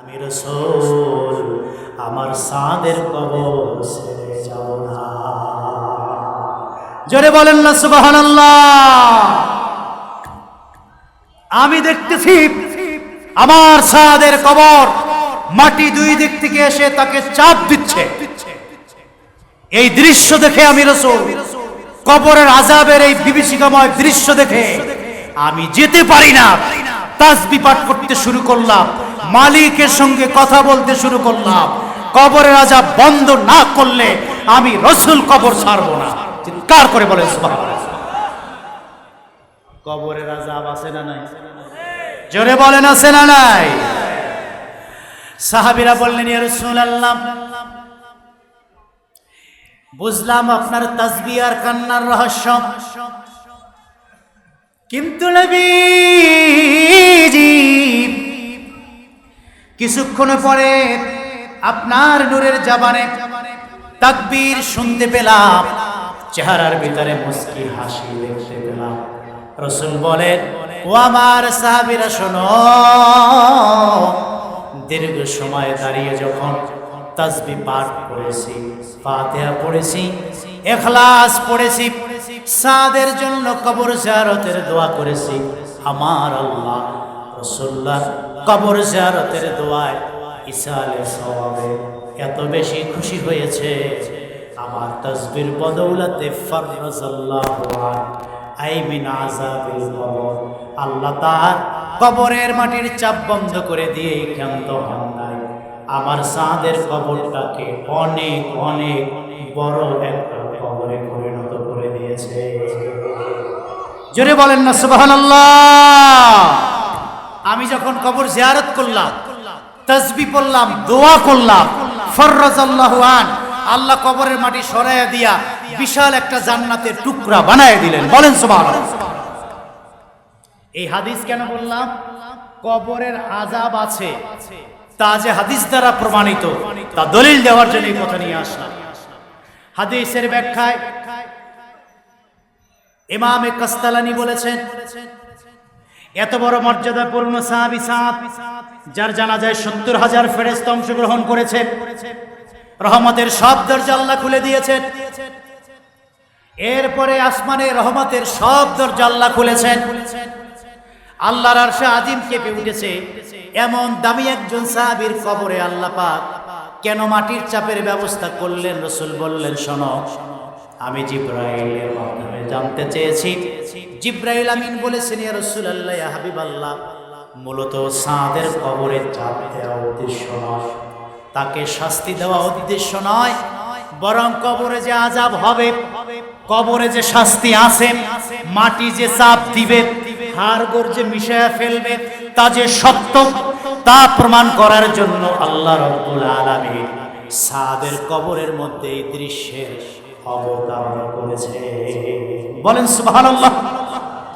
আমি রসুল, আমার সাদের কবর ছেড়ে যাও না। জোরে বলেন না সুবাহান আমি দেখতেছি আমার সাদের কবর মাটি দুই দিক থেকে এসে তাকে চাপ দিচ্ছে। এই দৃশ্য দেখে আমি রসুল, কবরের আজাবের এই বিভীষিকাময় দৃশ্য দেখে আমি যেতে পারি না। তাসবি পাঠ করতে শুরু করলাম। মালিকের সঙ্গে কথা বলতে শুরু করলাম। কবরের আজাব বন্ধ না করলে আমি রসুল কবর ছাড়বো না। চিৎকার করে বলে কবরের আজাব আছে না নাই? জোরে বলেন, আছে না নাই? সাহাবিরা বললেন বুঝলাম আপনার তাসবি আর কান্নার রহস্য। কিন্তু নবীজি কিছুক্ষণ পরে আপনার নূরের জাবানে তাকবীর শুনতে পেলাম, চেহারার ভিতরে মুস্কি হাসি দেখতে পেলাম। রসুল বলেন, ও আমার সাহাবিরা, শোনো, দীর্ঘ সময় দাঁড়িয়ে যখন তাসবি পাঠ করেছি, ফাতিহা পড়েছি, এখলাস পড়েছি, সাদের জন্য কবর জিয়ারতের দোয়া করেছি, আমার আল্লাহ রসুল্লাহ কবর জিয়ারতের দোয়ায় ইসালে সওয়াবে এত বেশি খুশি হয়েছে। আমার তসবির বদৌলতে ফররাজাল্লাহু আন আই মিন আযাবিল কবর। আল্লাহ তার কবরের মাটির চাপ বন্ধ করে দিয়ে ক্ষান্ত হন নাই। আমার সাদের কবরটাকে অনেক অনেক বড় একটা কবরে পরিণত করে দিয়েছে। জোরে বলেন না, সুবহানাল্লাহ! আমি যখন কবর জিয়ারত করলাম তসবি পড়লাম, দোয়া করলাম, ফররাজাল্লাহু আন, আল্লাহ কবরের মাটি সরাইয়া দিয়া বিশাল একটা জান্নাতের টুকরা বানায় দিলেন। বলেন সুবহানাল্লাহ। এই হাদিস কেন বললাম? কবরের আজাব আছে, তা যে হাদিস দ্বারা প্রমাণিত, তা দলিল দেওয়ার জন্য এই কথা নিয়ে আসলাম। হাদিসের ব্যাখ্যায় ইমামে কাস্তালানি বলেছেন এত বড় মর্যাদাপূর্ণ সাহাবি সাহাব, যার জানা যায় সত্তর হাজার ফেরেস্ত অংশগ্রহণ করেছে। রহমতের সব দরজা আল্লাহ খুলে দিয়েছেন। এরপরে আসমানে রহমতের সব দরজা আল্লাহ খুলেছেন। আল্লাহর আরশে আজিম কেঁপে উঠেছে। এমন দামি একজন সাহাবীর কবরে আল্লাহ পাক কেন মাটির চাপের ব্যবস্থা করলেন? রসুল বললেন, শোনো, আমি জিব্রাইলের মাধ্যমে জানতে চেয়েছি। জিব্রাইল আমিন বলেছেন, ইয়া আল্লাহ হাবিব আল্লাহ মূলত সাদের কবরে চাপ দেওয়া উদ্দেশ্য নয়। তাকে শাস্তি দেওয়া উদ্দেশ্য নয়, বরং কবরে যে আজাব হবে, কবরে যে শাস্তি আছে, মাটি যে চাপ দিবে, হাড় যে মিশায়া ফেলবে, তা যে সত্য, তা প্রমাণ করার জন্য আল্লাহ রব্বুল আলামিন সাদের কবরের মধ্যে এই দৃশ্যের অবতারণ করেছে বলেন, সুবহানাল্লাহ।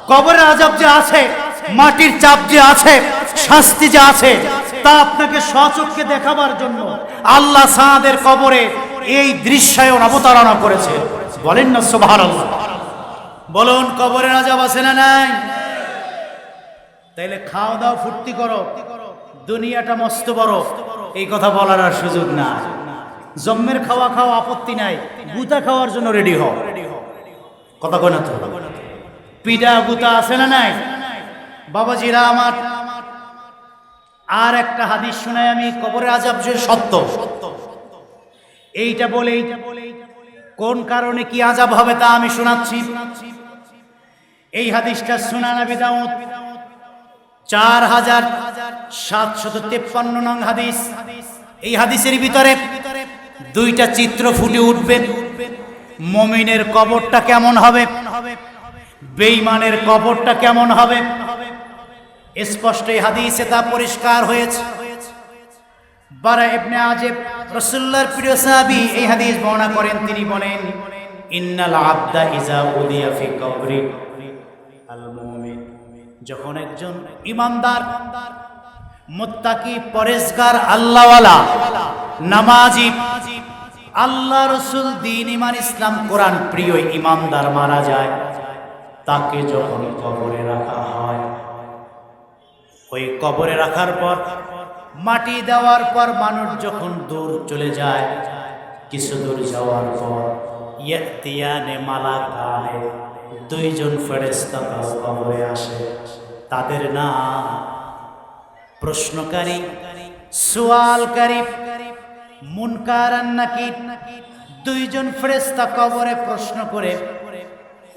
কবরের আজাব যে আছে, মাটির চাপ যে আছে, শাস্তি যে আছে, তা আপনাকে স্বচক্ষে দেখাবার জন্য আল্লাহ সাদের কবরে এই দৃশ্যায়ন অবতারণা করেছে। বলেন না, সুবহানাল্লাহ। বলুন, কবরের আজাব আছে না নাই? তাইলে খাওয়া দাওয়া ফুর্তি করো। দুনিয়াটা মস্ত বড়। এই কথা বলার আর সুযোগ না। জম্মের খাওয়া খাওয়া আপত্তি নাই। গুতা খাওয়ার জন্য রেডি হও। কথা কয় না তো? পিঠা গুতা আছে না নাই? বাবাজিরা আমার, আর একটা হাদিস শোনাই আমি, কবরে আজাব যে সত্য। এইটা বলে এইটা বলে কোন কারণে কি আজাব হবে তা আমি শোনাচ্ছি। এই হাদিসটা শোনান আবি দাউদ, চার হাজার সাতশত তেপ্পান্ন নং হাদিস। এই হাদিসের ভিতরে দুইটা চিত্র ফুটে উঠবে। মমিনের কবরটা কেমন হবে? বেঈমানের কবরটা কেমন হবে? স্পষ্ট এই হাদিসে তা পরিষ্কার হয়েছে। বারা ইবনে আজেব রাসূলুল্লাহর প্রিয় সাহাবী এই হাদিস বর্ণনা করেন। তিনি বলেন, ইন্নাল আবদা ইজা উদিয়া ফি কবরি। আল মুমিন যখন একজন ইমানদার, মুত্তাকি, পরেশগার, আল্লাহওয়ালা, নামাজি, আল্লাহ রসুল দিন ইমান ইসলাম কোরআন প্রিয় ইমানদার মারা যায়। তাকে যখন কবরে রাখা হয়, ওই কবরে রাখার পর, মাটি দেওয়ার পর মানুষ যখন দূর চলে যায়, কিছু দূর যাওয়ার পর, ইয়াতিয়ানে মালা কানে দুইজন ফেরেস্তা তার কবরে আসে। তাদের নাম প্রশ্নকারী সোয়ালকারী মুনকার নাকির দুইজন ফেরেস্তা কবরে প্রশ্ন করে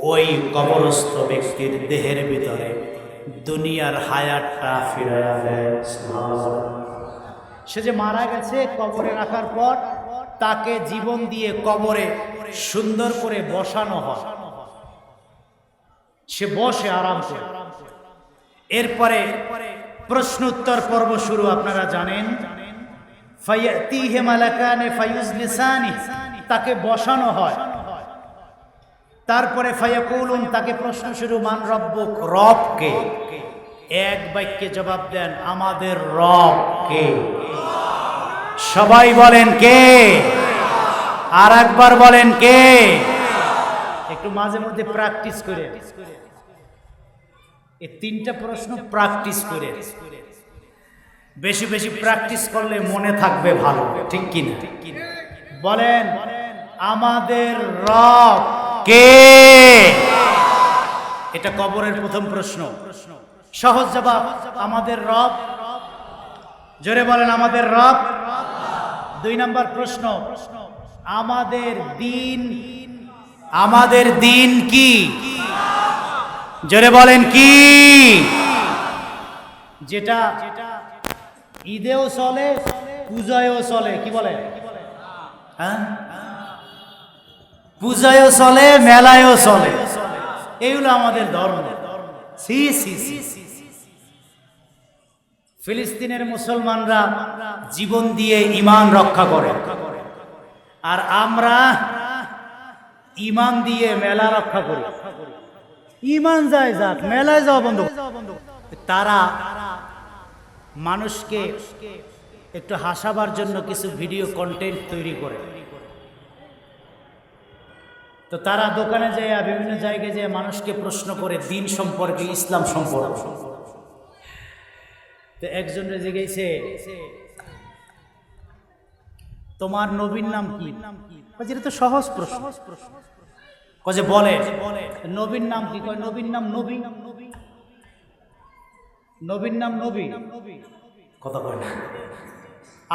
ওই কবরস্থ ব্যক্তির দেহের ভিতরে দুনিয়ার হায়াতটা ফিরে দেয়। সে যে মারা গেছে কবরে রাখার পর, তাকে জীবন দিয়ে কবরে সুন্দর করে বসানো হয়। সে বসে আরাম করে। এরপরে প্রশ্ন উত্তর পর্ব শুরু, আপনারা জানেন। তাকে বসানো হয়। তারপরে ফায়াকুলুন, তাকে প্রশ্ন শুরু, মান রব্বুক রবকে এক বাক্যে জবাব দেন, আমাদের রব কে? সবাই বলেন, কে? আর একবার বলেন, কে? একটু মাঝে মধ্যে প্র্যাকটিস করে। এই তিনটা প্রশ্ন প্র্যাকটিস করে। বেশি বেশি প্র্যাকটিস করলে মনে থাকবে ভালো, ঠিক কি না বলেন, আমাদের রব কে? এটা কবরের প্রথম প্রশ্ন। সহজ জবাব, আমাদের রব। জোরে বলেন, আমাদের রব। দুই নম্বর প্রশ্ন, আমাদের দিন আমাদের দিন কি? জোরে বলেন, কি? যেটা ঈদেও চলে, পূজায়ও চলে, কি বলে? হ্যাঁ? পূজায়ও চলে, মেলায়ও চলে। এইগুলো আমাদের ধর্ম। ফিলিস্তিনের মুসলমানরা জীবন দিয়ে ইমান রক্ষা করে। আর আমরা ইমান দিয়ে মেলা রক্ষা করি। ইমান যায় যাক, মেলায় যাওয়া বন্ধ তারা মানুষকে একটু হাসাবার জন্য কিছু ভিডিও কন্টেন্ট তৈরি করে। তো তারা দোকানে যায় বিভিন্ন জায়গায় যেয়ে মানুষকে প্রশ্ন করে দিন সম্পর্কে ইসলাম সম্পর্কে? তো একজনে জিজ্ঞেসে তোমার নবীর নাম কি? বলছে, এটা তো সহজ প্রশ্ন। কয়ে বলে। নবীর নাম কি? কয় নবীর নাম নবী। নবীর নাম নবী। কথা কয় না।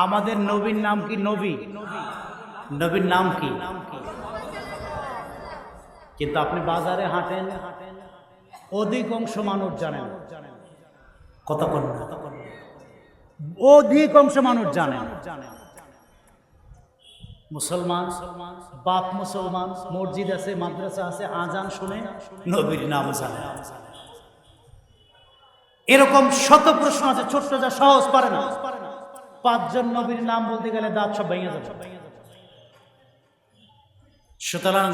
আমাদের নবীর নাম কি নবী? নবীর নাম কি নাম কি? কিন্তু আপনি বাজারে হাঁটেন অধিকাংশ মানুষ জানেন কন অধিকাংশ মানুষ জানেন মুসলমান, বাপ মুসলমান, মসজিদ আছে, মাদ্রাসা আছে, আজান শুনে নবীর নাম জানে এরকম শত প্রশ্ন আছে, ছোট্ট যা সহজ পারে না। পাঁচজন নবীর নাম বলতে গেলে দাঁত সব ভেঙে যাবে। সুতরাং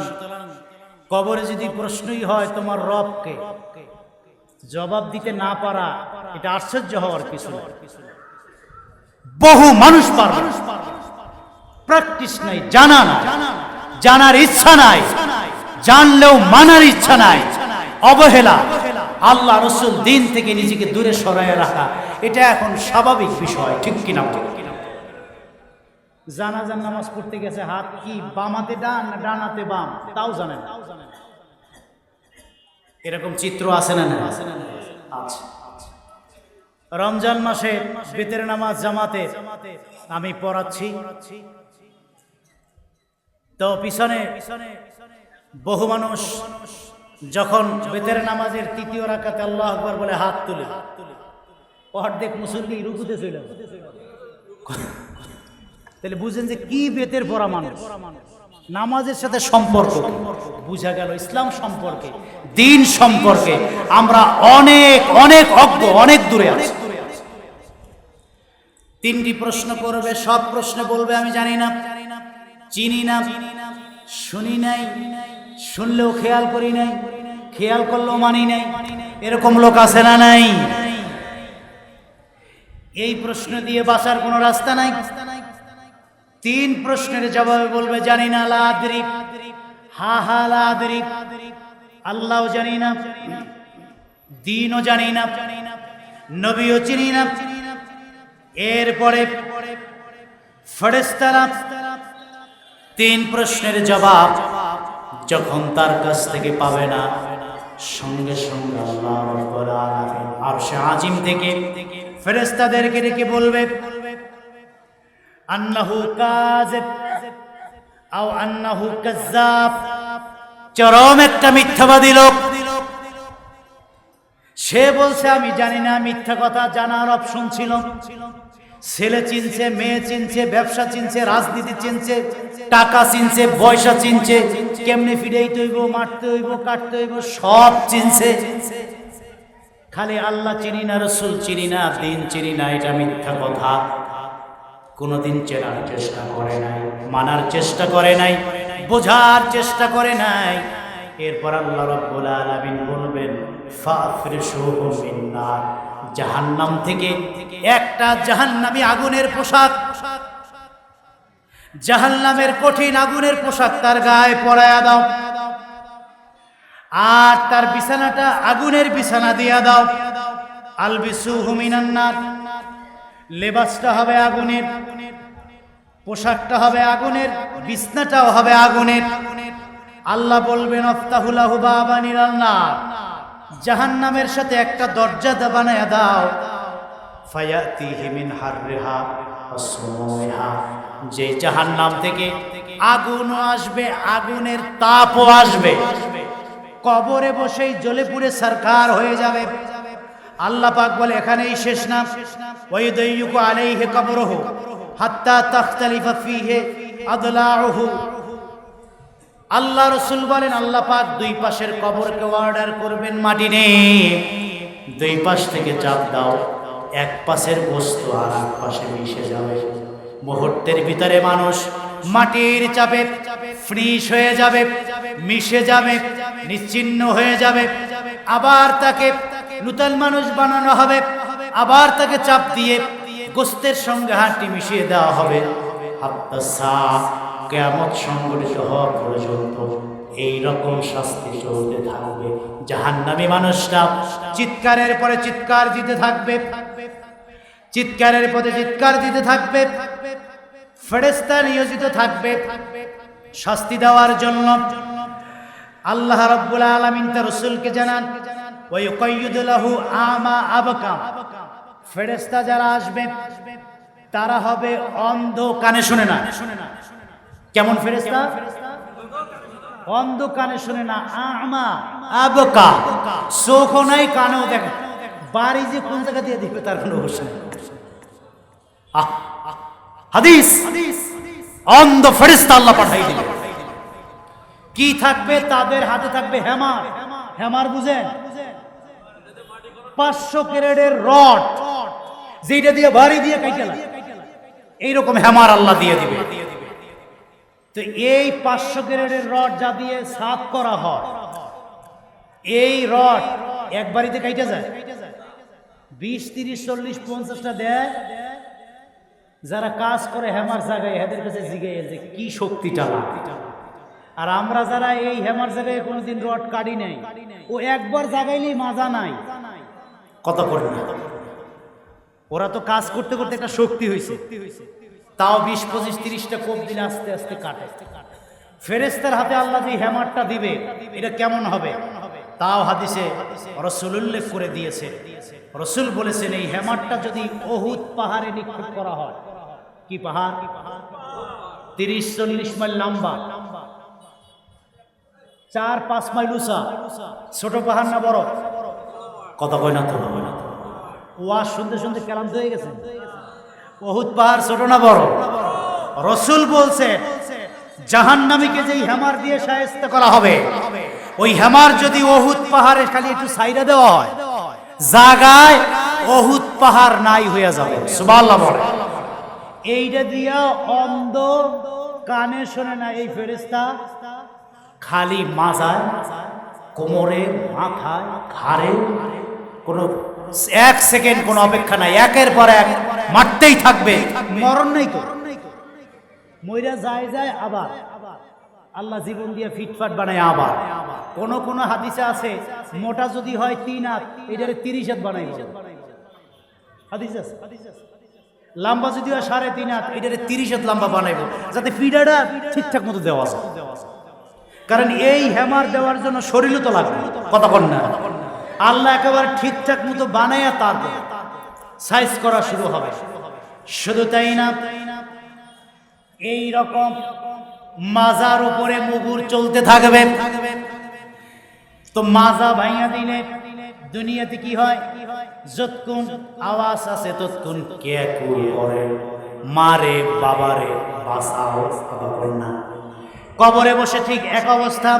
কবরে যদি প্রশ্নই হয় তোমার রবকে, জবাব দিতে না পারা, এটা আশ্চর্য হওয়ার কিছু। বহু মানুষ প্র্যাকটিস নাই, জানা না জানার ইচ্ছা নাই। জানলেও মানার ইচ্ছা নাই। অবহেলা। আল্লাহ রসুল দিন থেকে নিজেকে দূরে সরাইয়া রাখা, এটা এখন স্বাভাবিক বিষয়, ঠিক কিনা জানাজান নামাজ পড়তে গেছে, হাত কি বামাতে ডান ডানাতে বাম? তাও জানেন এরকম চিত্র আছে না আচ্ছা রমজান মাসে বেতের নামাজ জামাতে আমি পড়াচ্ছি। তো পিছনে বহু মানুষ যখন বেতের নামাজের তৃতীয় রাখাতে আল্লাহ আকবর বলে হাত তুলে, অর্ধেক মুসল্লি রুকুতে ছিল তাহলে বুঝেন যে কি বেতের পড়া মানুষ? নামাজের সাথে সম্পর্ক বুঝা গেল ইসলাম সম্পর্কে, দিন সম্পর্কে, আমরা অনেক অনেক অজ্ঞ, অনেক দূরে আছি। তিনটি প্রশ্ন করবে, সব প্রশ্ন বলবে, আমি জানি না, চিনি না, শুনি নাই, শুনলেও খেয়াল করি নাই, খেয়াল করলেও মানি নাই, এরকম লোক আছে না নাই? এই প্রশ্ন দিয়ে বাঁচার কোনো রাস্তা নাই? তিন প্রশ্নের জবাবে বলবে, জানি না লাদরি হা হা লাদরি আল্লাহও জানি না, দিনও জানি না, নবীও চিনি না। এরপরে ফেরেস্তারা তিন প্রশ্নের জবাব যখন তার কাছ থেকে পাবে না, সঙ্গে সঙ্গে আল্লাহ আলামিন আরশে আজিম থেকে ফেরেশতাদেরকে ডেকে বলবে আন্নাহু কাযিব, আও আন্নাহু কাজ্জাব চরম একটা মিথ্যাবাদী লোক। সে বলছে, আমি জানি না, মিথ্যা কথা জানার অপশন ছিল। ছেলে চিনছে, মেয়ে চিনছে, ব্যবসা চিনছে, রাজনীতি চিনছে, টাকা চিনছে, পয়সা চিনছে, কেমনে ফিরেইতে হইব, মারতে হইব, কাটতে হইব, সব চিনছে। খালি আল্লাহ চিনি না, রসুল চিনি না, দিন চিনি না, এটা মিথ্যা কথা। কোনোদিন চেনার চেষ্টা করে নাই, মানার চেষ্টা করে নাই, বোঝার চেষ্টা করে নাই। এরপর আল্লাহ রাব্বুল আলামিন বলবেন জাহান্নাম থেকে একটা জাহান্নামী আগুনের পোশাক। জাহান্নামের কঠিন আগুনের পোশাক তার গায়ে পরায়া দাও। আর তার বিছানাটা আগুনের বিছানা দিয়া দাও। আলবিসুহু মিনান্নার। লেবাসটা হবে আগুনের, পোশাকটা হবে আগুনের, বিছনাটাও হবে আগুনের। আল্লাহ বলবেন অফতাহুলাহু বাবানির আল্লাহ জাহান্নামের সাথে একটা দরজা বানায়া দাও। ফায়াতিহি মিন হাররিহা যে জাহান্নাম থেকে আগুনও আসবে, আগুনের তাপও আসবে। কবরে বসেই জ্বলে পুড়ে সরকার হয়ে যাবে। আল্লাহ পাক বলে, এখানেই শেষ না ওয়াইদাইয়ুকু আলাইহি কবরহু, হাত্তা তাখতালিফা ফিহি আদলাউহু। আল্লাহ রসুল বলেন, আল্লাহ পাক দুই পাশের কবরকে অর্ডার করবেন মাটি নেই দুই পাশ থেকে চাপ দাও, এক পাশের বস্তু আর এক পাশে মিশে যাবে। মুহূর্তের ভিতরে মানুষ মাটির চাপে ফ্রিজ হয়ে যাবে, মিশে যাবে, নিশ্চিন্ন হয়ে যাবে। আবার তাকে নূতন মানুষ বানানো হবে। আবার তাকে চাপ দিয়ে গোস্তের সঙ্গে হাঁটি মিশিয়ে দেওয়া হবে। কেমন সংগঠিত হওয়া পর্যন্ত এই রকম শাস্তি চলতে থাকবে। জাহান্নামী মানুষরা চিৎকারের পরে চিৎকার দিতে থাকবে। চিৎকারের পরে চিৎকার দিতে থাকবে। ফেরেস্তা নিয়োজিত থাকবে। শাস্তি দেওয়ার জন্য আল্লাহ রাব্বুল আলামিন তার রাসূলকে জানান ওয়া ইউকাইয়িদু লাহু আমা আবকাম ফেরেশতা যারা আসবে তারা হবে অন্ধ কানে শুনে না। কেমন ফেরেশতা? অন্ধ কানে শুনে না আমা আবকা। চোখও নাই কানেও দেখে। বাড়ি যে কোন জায়গা দিয়ে দিবে তার কোনো আহ, হাদিস। অন্ধ ফেরেশতা আল্লাহ পাঠাই দিবে কি থাকবে? তাদের হাতে থাকবে হেমার হেমার বুঝেন? পাঁচশো ক্যারেটের রড। যেটা দিয়ে ভারী দিয়ে কাইটেলা এইরকম হেমার আল্লাহ দিয়ে দিবে। তো এই পাঁচশো ক্যারেটের রড যা দিয়ে সাফ করা হয়, এই রড এক বাড়িতে কাইটে যায়? বিশ, তিরিশ, চল্লিশ, পঞ্চাশটা দেয়। যারা কাজ করে হেমার জায়গায় এদের কাছে জিগে যে কি শক্তিটা আর আমরা যারা এই হেমার জায়গায় কোনোদিন রড কাটি নাই ও একবার জাগাইলেই মাজা নাই। কত করে না? ওরা তো কাজ করতে করতে একটা শক্তি হয়েছে তাও বিশ পঁচিশ তিরিশটা কোপ দিলে আস্তে আস্তে কাটে। ফেরেস্তার হাতে আল্লাহ যে হ্যামারটা দিবে এটা কেমন হবে? তাও হাদিসে রসুল উল্লেখ করে দিয়েছে। রসুল বলেছেন এই হ্যামারটা যদি অহুত পাহাড়ে নিক্ষেপ করা হয় কি পাহাড়? তিরিশ চল্লিশ মাইল লম্বা। চার পাঁচ মাইল উঁচা ছোট পাহাড় না বড়? কথা কয় না তো? হবে না ওয়াজ শুনতে শুনতে ক্লান্ত হয়ে গেছে। বহুত পাহাড় ছোট না বড়? রসুল বলছে জাহান্নামীকে যেই হেমার দিয়ে সায়স্ত করা হবে ওই হেমার যদি অহুত পাহাড়ে খালি একটু সাইডা দেওয়া হয় জাগায় অহুত পাহাড় নাই হয়ে যাবে। সুবহানাল্লাহ বলে। এইটা দিয়া অন্ধ কানে শোনে না এই ফেরেস্তা খালি মাজায়, কোমরে, মাথায়, ঘাড়ে, কোনো এক সেকেন্ড কোনো অপেক্ষা নাই, একের পর এক মারতেই থাকবে। মরণ নেই তো। মইরা যায় যায় আবার। আল্লাহ জীবন দিয়ে ফিটফাট বানায় আবার। কোন কোন হাদিসে আছে, মোটা যদি হয় তিন হাত, এটারে তিরিশ হাত বানাই। হাদিস আছে? লম্বা যদি হয় সাড়ে তিন হাত, এটারে তিরিশ হাত লম্বা বানাইবো যাতে ফিডারটা ঠিকঠাক মতো দেওয়া যায়। কারণ এই হ্যামার দেওয়ার জন্য শরীরও তো লাগবে বল না। আল্লাহ একেবারে ঠিকঠাক মতো বানাইয়া তারপর সাইজ করা শুরু হবে। শুধু তাই না এই রকম মাজার উপরে মুগুর চলতে থাকবে। তো মাজা ভাইয়া দিলে দুনিয়াতে কি হয়? যতক্ষণ আওয়াজ আছে ততক্ষণ কে করে, মারে, বাবারে বাসাও না। কবরে বসে ঠিক এক অবস্থা।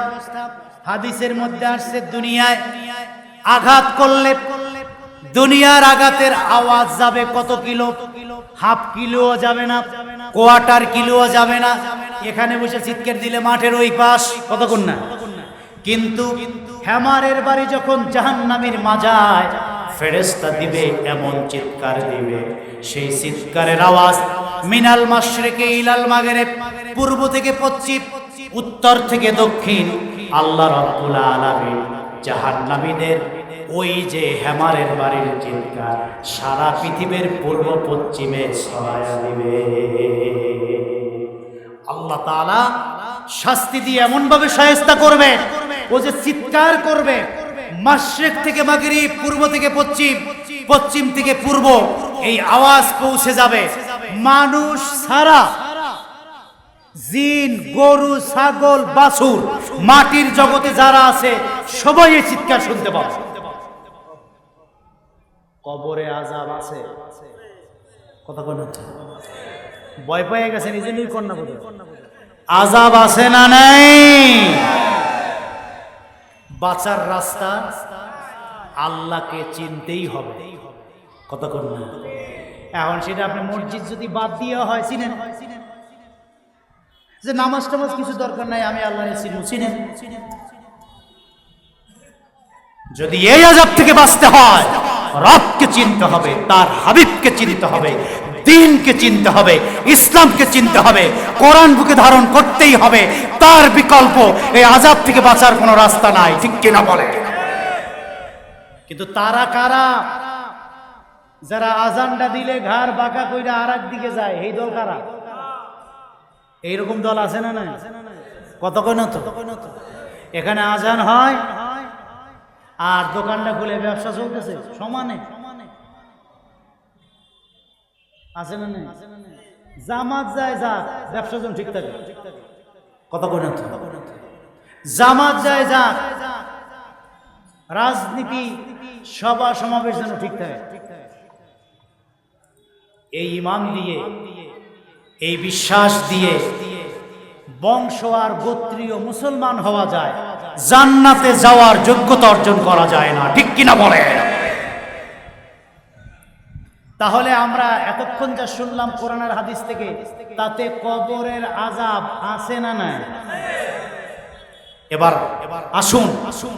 হাদিসের মধ্যে আসছে, দুনিয়ায় আঘাত করলে দুনিয়ার আঘাতের আওয়াজ যাবে কত কিলো? হাফ কিলোও যাবে না, কোয়ার্টার কিলোও যাবে না। এখানে বসে চিৎকার দিলে মাঠের ওই পাশ, কতক্ষণ না? কিন্তু হেমারের বাড়ি যখন জাহান্নামীর মাজায় ফেরেস্তা দিবে, এমন চিৎকার দিবে। সেই চিৎকারের আওয়াজ মিনাল মাশরিকে ইলাল মাগরিব, পূর্ব থেকে পশ্চিম, উত্তর থেকে দক্ষিণ। আল্লাহ রাব্বুল আলামিন জাহান্নামীদের ওই যে হেমারের বাড়ির চিৎকার সারা পৃথিবীর পূর্ব পশ্চিমে ছড়ায়া দিবে। আল্লাহ তাআলা শাস্তি দিয়ে এমন ভাবে সায়স্তা করবে, ও যে চিৎকার করবে মাশরিক থেকে মাগরিব, পূর্ব থেকে পশ্চিম পশ্চিম থেকে পূর্ব, এই আওয়াজ পৌঁছে যাবে। মানুষ সারা জিন, গরু, ছাগল, বাছুর, মাটির জগতে যারা আছে, সবাই এই চিৎকার শুনতে পাবে। কবরে আজাব আছে। কথা কোন ভয় পেয়ে গেছেন, এই জন্যই কন্যা আজাব আছে না নাই? বাঁচার রাস্তা আল্লাহকে চিনতেই হবে। কত না? এখন সেটা আপনি মসজিদ যদি বাদ দিয়ে হয়, চিনেন? যে নামাজ টামাজ কিছু দরকার নাই, আমি আল্লাহ চিনু চিনেন? যদি এই আজাব থেকে বাঁচতে হয়, রবকে চিনতে হবে, তার হাবিবকে চিনতে হবে দিনকে চিনতে হবে, ইসলামকে চিনতে হবে, কোরআন বুকে ধারণ করতেই হবে। তার বিকল্প এই আজাব থেকে বাঁচার কোনো রাস্তা নাই, ঠিক কিনা বলে? কিন্তু তারা কারা? যারা আজানটা দিলে ঘাড় বাঁকা কইরা আর দিকে যায়, এই দল কারা? এইরকম দল আছে না না কত কই তো? এখানে আজান হয়, আর দোকানটা খুলে ব্যবসা চলতেছে, সমানে। আছে না না জামাত যায় যাক, ব্যবসা যেন ঠিক থাকে। কই তো? জামাত যায় যাক, রাজনীতি, সভা সমাবেশ যেন ঠিক থাকে। এই ইমান দিয়ে, এই বিশ্বাস দিয়ে, বংশ আর গোত্রীয় মুসলমান হওয়া যায়। জান্নাতে যাওয়ার যোগ্যতা অর্জন করা যায় না, ঠিক কিনা বলে তাহলে আমরা এতক্ষণ যা শুনলাম কোরআনের হাদিস থেকে, তাতে কবরের আজাব আছে না নাই? এবার এবার আসুন আসুন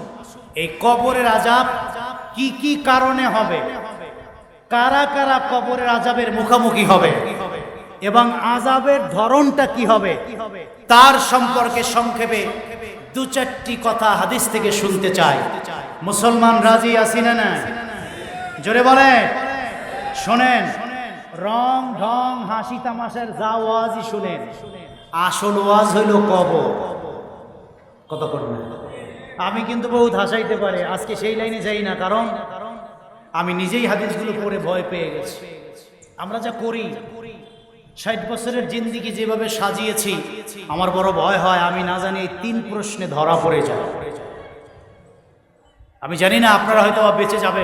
এই কবরের আজাব কি কি কারণে হবে? কারা কারা কবরের আজাবের মুখোমুখি হবে? এবং আজাবের ধরনটা কি হবে? তার সম্পর্কে সংক্ষেপে দু চারটি কথা হাদিস থেকে শুনতে চাই। মুসলমান রাজি আসি না না জোরে বলে শোনেন রং ঢং হাসি তামাশার যা ওয়াজই শুনেন। আসল ওয়াজ হইল কবর। কত করবেন? আমি কিন্তু বহুত হাসাইতে পারে আজকে সেই লাইনে যাই না কারণ আমি নিজেই হাদিসগুলো পড়ে ভয় পেয়ে গেছি। আমরা যা করি ষাট বছরের জিন্দিগি যেভাবে সাজিয়েছি আমার বড় ভয় হয় আমি না জানি এই তিন প্রশ্নে ধরা পড়ে যায়। আমি জানি না আপনারা হয়তো বেঁচে যাবে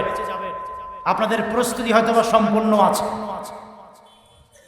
আপনাদের প্রস্তুতি হয়তো বা সম্পূর্ণ আছে।